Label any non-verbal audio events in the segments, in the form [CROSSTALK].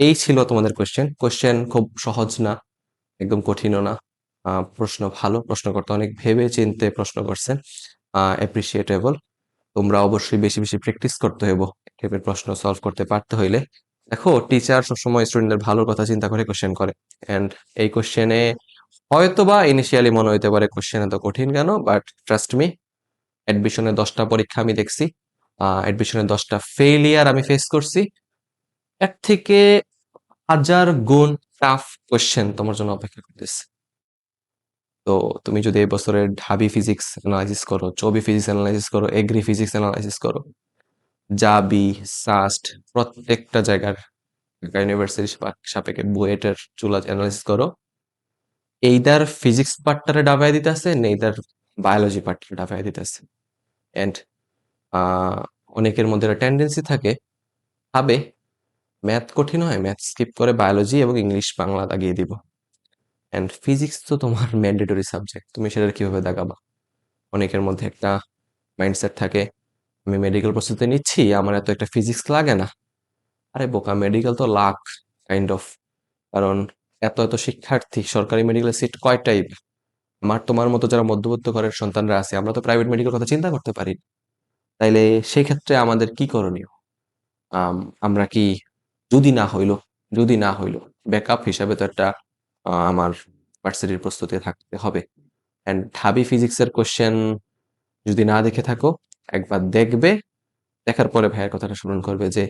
এই ছিল তোমাদের কোয়েশ্চেন কোয়েশ্চেন খুব সহজ না, একদম কঠিনও না। প্রশ্ন ভালো, প্রশ্ন করতে অনেক ভেবে চিন্তে প্রশ্ন করছেন। অ্যাপ্রিসিয়েটেবল তোমরা অবশ্যই বেশি বেশি প্র্যাকটিস করতে হইব টাইপের প্রশ্ন সলভ করতে পারতে হইলে। দেখো টিচার সবসময় স্টুডেন্টদের ভালোর কথা চিন্তা করে কোশ্চেন করে। এন্ড এই কোশ্চেনে হয়তোবা ইনিশিয়ালি মনে হইতে পারে কোশ্চেন এত কঠিন কেন বাট ট্রাস্ট মি অ্যাডমিশনের দশটা পরীক্ষা আমি দেখছি। অ্যাডমিশনের দশটা ফেইলিয়ার আমি ফেস করছি। এর থেকে হাজার গুণ টাফ কোশ্চেন তোমার জন্য অপেক্ষা করতেছে। তো তুমি যদি এই বছরের ঢাবি ফিজিক্স অ্যানালাইসিস করো, চবি ফিজিক্স অ্যানালাইসিস করো এগ্রি ফিজিক্স অ্যানালাইসিস করো জাবি সাস্ট প্রত্যেকটা জায়গার ইউনিভার্সিটি সাপেক্ষে বুয়েটের চুলা অ্যানালাইসিস করো এইদার ফিজিক্স পার্টটারে ডাবাই দিতেছে নেইদার বায়োলজি পার্টটা ডাবাই দিতেছে। এন্ড অনেকের মধ্যে টেন্ডেন্সি থাকে, ভাবে ম্যাথ কঠিন হয়, ম্যাথ স্কিপ করে বায়োলজি এবং ইংলিশ বাংলা দাগিয়ে দিব। অ্যান্ড ফিজিক্স তো তোমার [LAUGHS] ম্যান্ডেটরি সাবজেক্ট তুমি সেটা কীভাবে দাগাবা অনেকের মধ্যে একটা মাইন্ডসেট থাকে, আমি মেডিকেল প্রস্তুতি নিচ্ছি, আমার এত একটা ফিজিক্স লাগে না। আরে বোকা মেডিকেল তো লাখ কাইন্ড অফ কারণ এত এত শিক্ষার্থী, সরকারি মেডিকেল সিট কয়টাই আমার, তোমার মতো যারা মধ্যবিত্ত ঘরের সন্তানরা আছে, আমরা তো প্রাইভেট মেডিকেল কথা চিন্তা করতে পারি তাইলে সেই ক্ষেত্রে আমাদের কি করণীয়? আমরা কি যদি না হইল, যদি না হইল ব্যাকআপ হিসাবে তো একটা আমার ভার্সিটির প্রস্তুতি থাকতে হবে। অ্যান্ড ঢাবি ফিজিক্সের কোশ্চেন যদি না দেখে থাকো, একবার দেখবে, দেখার পরে ভাইয়ের কথাটা স্মরণ করবে যে,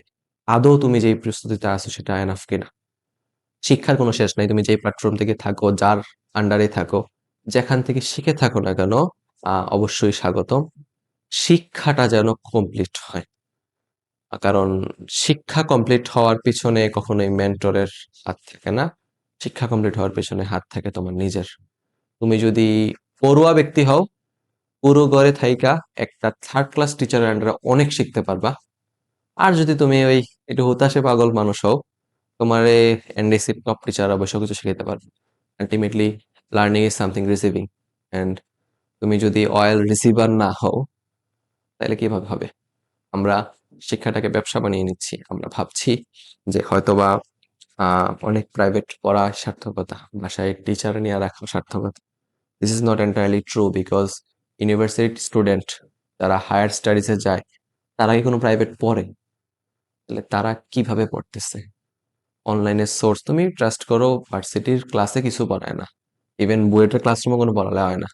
আদৌ তুমি যেই প্রস্তুতিতে আছো সেটা এনাফ কিনা? শিক্ষার কোনো শেষ নাই, তুমি যেই প্ল্যাটফর্ম থেকে থাকো, যার আন্ডারে থাকো, যেখান থেকে শিখে থাকো না কেন অবশ্যই স্বাগতম। শিক্ষাটা যেন কমপ্লিট হয়। কারণ শিক্ষা কমপ্লিট হওয়ার পিছনে কখনোই মেন্টরের হাত থাকে না। শিক্ষা কমপ্লিট হওয়ার পিছনে হাত থাকে তোমার নিজের। তুমি যদি পড়ুয়া ব্যক্তি হও, পুরো গড়ে থাইকা, একটা থার্ড ক্লাস টিচারের আন্ডারে অনেক শিখতে পারবা। আর যদি তুমি ওই একটু হতাশে পাগল মানুষ হও, তোমার এনডিসি টপ টিচার অবশ্য কিছু শিখাতে পারবে। Ultimately learning is something receiving and তুমি যদি অয়েল রিসিভার না হও, তাহলে কীভাবে হবে? আমরা শিক্ষাটাকে ব্যবসা বানিয়ে নিচ্ছি। আমরা ভাবছি যে হয়তোবা অনেক প্রাইভেট পড়া সার্থকতা, বাসায় টিচার নিয়ে রাখা সার্থকতা। This is not entirely true because university student যারা হায়ার স্টাডিজে যায়, তারা কি কোনো প্রাইভেট পড়ে? তাহলে তারা কীভাবে পড়তেছে? অনলাইনে সোর্স তুমি ট্রাস্ট করো ভার্সিটির ক্লাসে কিছু পড়ায় না। ইভেন বুয়েটের ক্লাসরুমে কোনো পড়ালে হয় না।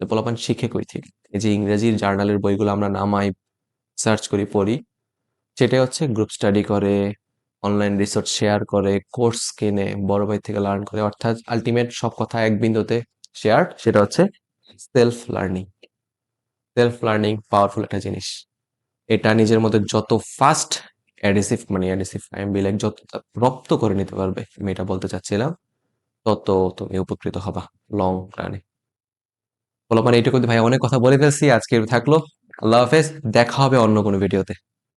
পোলাপান শিখে কই থেকে? এই যে ইংরেজির জার্নালের বইগুলো আমরা নামাই সার্চ করি, পড়ি। সেটাই হচ্ছে গ্রুপ স্টাডি করে অনলাইন রিসোর্স শেয়ার করে কোর্স কিনে, বড় ভাই থেকে লার্ন করে। অর্থাৎ আলটিমেট সব কথা এক বিন্দুতে শেয়ার সেটা হচ্ছে self learning self learning powerful একটা জিনিস। এটা নিজের মধ্যে যত ফাস্ট অ্যাডিসিভ মানে অ্যাডিসিভ আই এম লাইক যত রপ্ত করে নিতে পারবে, আমি এটা বলতে চাচ্ছিলাম, তত তুমি উপকৃত হবা লং রানে বলো মানে এইটুকু ভাই, অনেক কথা বলে ফেলছি, আজকে থাকল। আল্লাহ হাফেজ দেখা হবে অন্য কোনো ভিডিওতে